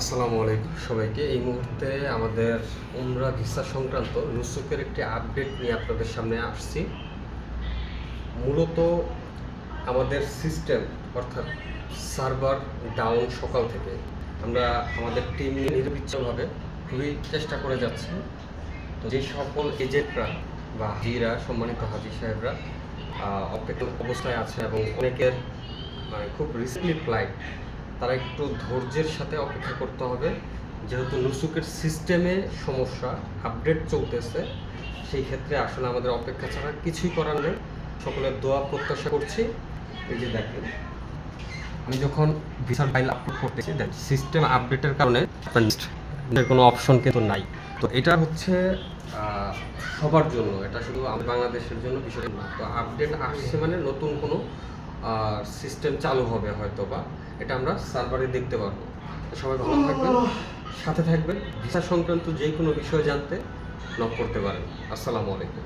আসসালামু আলাইকুম সবাইকে। এই মুহূর্তে আমাদের উমরা ভিসা সংক্রান্ত নুসুকের একটি আপডেট নিয়ে আপনাদের সামনে আসছি। মূলত আমাদের সিস্টেম অর্থাৎ সার্ভার ডাউন সকাল থেকে। আমরা আমাদের টিম নিরবিচ্ছভাবে খুবই চেষ্টা করে যাচ্ছি। তো যে সকল এজেন্টরা বা হাজিরা, সম্মানিত হাজি সাহেবরা অপেক্ষা অবস্থায় আছে এবং অনেকের মানে খুব রিস্কলি ফ্লাইট তারা একটু ধৈর্যের সাথে অপেক্ষা করতে হবে। যেহেতু নুসুকের সিস্টেমে সমস্যা, আপডেট চলতেছে, সেই ক্ষেত্রে আসলে আমাদের অপেক্ষা ছাড়া কিছুই করার নেই। সকলের দোয়া প্রত্যাশা করছি। এই যে দেখেন, আমি যখন ভিসার ফাইল আপলোড করতেছি দেন সিস্টেম আপডেটের কারণে কোনো অপশন কিন্তু নাই। তো এটা হচ্ছে সবার জন্য, এটা শুধু বাংলাদেশের জন্য বিষয় না। তো আপডেট আসছে মানে নতুন কোনো সিস্টেম চালু হবে হয়তো বা এটা আমরা সার্ভারে দেখতে পারব। সবাই ভালো থাকবেন সাথে থাকবেন। ভিসা সংক্রান্ত যে কোনো বিষয় জানতে নক করতে পারেন। আসসালামু আলাইকুম।